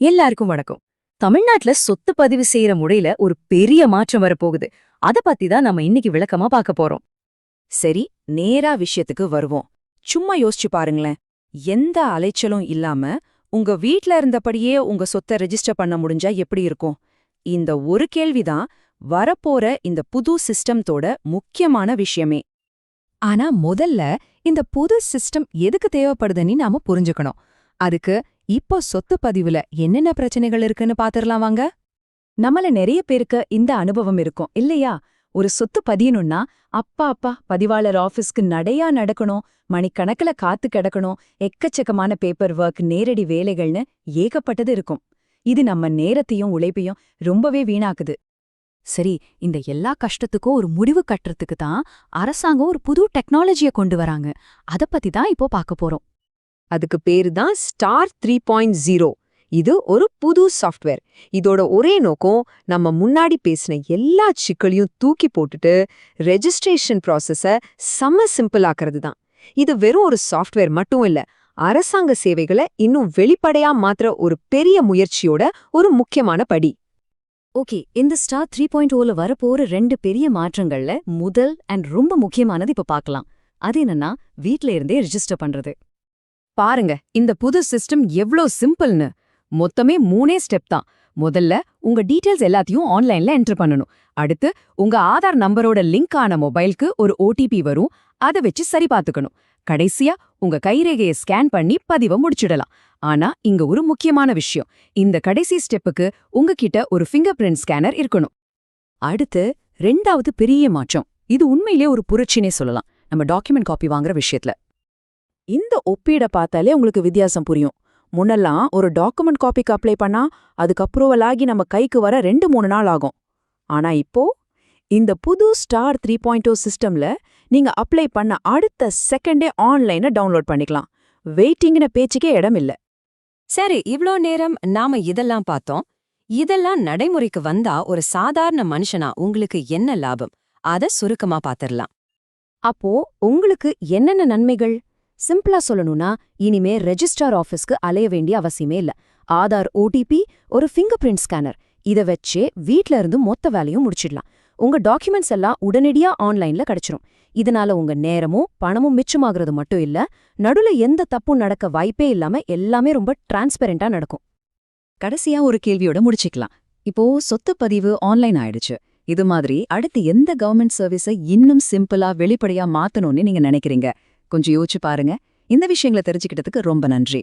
எல்லாருக்கும் வணக்கம். தமிழ்நாட்டுல சொத்து பதிவு செய்யற முறையில ஒரு பெரிய மாற்றம் வரப்போகுது. அத பத்தி தான் நம்ம இன்னைக்கு விளக்கமா பார்க்க போறோம். சரி நேரா விஷயத்துக்கு வருவோம். சும்மா யோசிச்சு பாருங்களேன். எந்த அலைச்சலும் இல்லாம உங்க வீட்ல இருந்தபடியே உங்க சொத்தை ரெஜிஸ்டர் பண்ண முடிஞ்சா எப்படி இருக்கும்? இந்த ஒரு கேள்விதான் வரப்போற இந்த புது சிஸ்டம்தோட முக்கியமான விஷயமே. ஆனா முதல்ல இந்த புது சிஸ்டம் எதுக்கு தேவைப்படுதுன்னு நாம புரிஞ்சுக்கணும். அதுக்கு இப்போ சொத்து பதிவுல என்னென்ன பிரச்சனைகள் இருக்குன்னு பாத்துரலாம் வாங்க. நம்மள நிறைய பேருக்கு இந்த அனுபவம் இருக்கும். இல்லையா? ஒரு சொத்து பதியணும்னா அப்பா அப்பா பதிவாளர் ஆஃபீஸ்க்கு நடையா நடக்கணும் மணிக்கணக்குல காத்து கிடக்கணும் எக்கச்சக்கமான பேப்பர் ஒர்க் நேரடி வேலைகள்னு ஏகப்பட்டது இருக்கும். இது நம்ம நேரத்தையும் உழைப்பையும் ரொம்பவே வீணாக்குது. சரி இந்த எல்லா கஷ்டத்துக்கும் ஒரு முடிவு கட்டுறதுக்கு தான் அரசாங்கம் ஒரு புது டெக்னாலஜிய கொண்டு வராங்க. அத பத்தி தான் இப்போ பார்க்க போறோம். அதுக்கு பேரு தான் ஸ்டார் த்ரீ பாயிண்ட் ஜீரோ இது ஒரு புது சாஃப்ட்வேர் இதோட ஒரே நோக்கம் நம்ம முன்னாடி பேசின எல்லா சிக்கலையும் தூக்கி போட்டுட்டு ரெஜிஸ்ட்ரேஷன் ப்ராசஸ செம்ம சிம்பிள் ஆக்கிறது தான். இது வெறும் ஒரு சாஃப்ட்வேர் மட்டும் இல்ல அரசாங்க சேவைகளை இன்னும் வெளிப்படையா மாத்துற ஒரு பெரிய முயற்சியோட ஒரு முக்கியமான படி. ஓகே இந்த ஸ்டார் த்ரீ பாயிண்ட் ஓல வரப்போற ரெண்டு பெரிய மாற்றங்கள்ல முதல் அண்ட் ரொம்ப முக்கியமானது இப்ப பார்க்கலாம் அது என்னன்னா வீட்ல இருந்தே ரெஜிஸ்டர் பண்றது. பாருங்க இந்த புது சிஸ்டம் எவ்ளோ சிம்பிள்னு. மொத்தமே மூணே ஸ்டெப் தான். முதல்ல உங்க டீடைல்ஸ் எல்லாத்தையும் ஆன்லைன்ல என்டர் பண்ணணும். அடுத்து உங்க ஆதார் நம்பரோட லிங்க் ஆன மொபைலுக்கு ஒரு ஓடிபி வரும். அதை வச்சு சரி பார்த்துக்கணும். கடைசியா உங்க கைரேகையை ஸ்கேன் பண்ணி பதிவை முடிச்சிடலாம். ஆனா இங்க ஒரு முக்கியமான விஷயம். இந்த கடைசி ஸ்டெப்புக்கு உங்ககிட்ட ஒரு ஃபிங்கர் பிரிண்ட் ஸ்கேனர் இருக்கணும். அடுத்து ரெண்டாவது பெரிய மாற்றம். இது உண்மையிலே ஒரு புரட்சினே சொல்லலாம். நம்ம டாக்குமெண்ட் காப்பி வாங்குற விஷயத்துல. இந்த ஒப்பீட பார்த்தாலே உங்களுக்கு வித்தியாசம் புரியும். முன்னெல்லாம் ஒரு டாக்குமெண்ட் காப்பிக்கு அப்ளை பண்ணா அதுக்கு அப்ரூவல் ஆகி நம்ம கைக்கு வர ரெண்டு மூணு நாள் ஆகும். ஆனா இப்போ இந்த புது ஸ்டார் த்ரீ பாயிண்ட் டூ சிஸ்டம்ல நீங்க அப்ளை பண்ண அடுத்த செகண்டே ஆன்லைனை டவுன்லோட் பண்ணிக்கலாம். வெயிட்டிங்னு பேச்சுக்கே இடம் இல்ல. சரி இவ்ளோ நேரம் நாம இதெல்லாம் பார்த்தோம். இதெல்லாம் நடைமுறைக்கு வந்தா ஒரு சாதாரண மனுஷனா உங்களுக்கு என்ன லாபம்? அத சுருக்கமா பாத்திரலாம் அப்போ உங்களுக்கு என்னென்ன நன்மைகள்? சிம்பிளா சொல்லணும்னா இனிமே ரெஜிஸ்டார் ஆபீஸ்க்கு அலைய வேண்டிய அவசியமே இல்ல. ஆதார் ஓடிபி ஒரு ஃபிங்கர் பிரிண்ட் ஸ்கேனர் இத வச்சே வீட்ல இருந்து மொத்த வேலையும் முடிச்சிடலாம். உங்க டாக்குமெண்ட்ஸ் எல்லாம் உடனடியா ஆன்லைன்ல கிடைச்சிரும். இதனால உங்க நேரமும் பணமும் மிச்சமாகிறது மட்டும் இல்ல நடுல எந்த தப்பும் நடக்க வாய்ப்பே இல்லாம எல்லாமே ரொம்ப டிரான்ஸ்பெரண்டா நடக்கும். கடைசியா ஒரு கேள்வியோட முடிச்சுக்கலாம். இப்போ சொத்து பதிவு ஆன்லைன் ஆயிடுச்சு. இது மாதிரி அடுத்து எந்த கவர்மெண்ட் சர்வீஸை இன்னும் சிம்பிளா வெளிப்படையா மாத்தணும்னு நீங்க நினைக்கிறீங்க? கொஞ்சம் யோசிச்சு பாருங்க. இந்த விஷயங்களை தெரிஞ்சுக்கிட்டதுக்கு ரொம்ப நன்றி.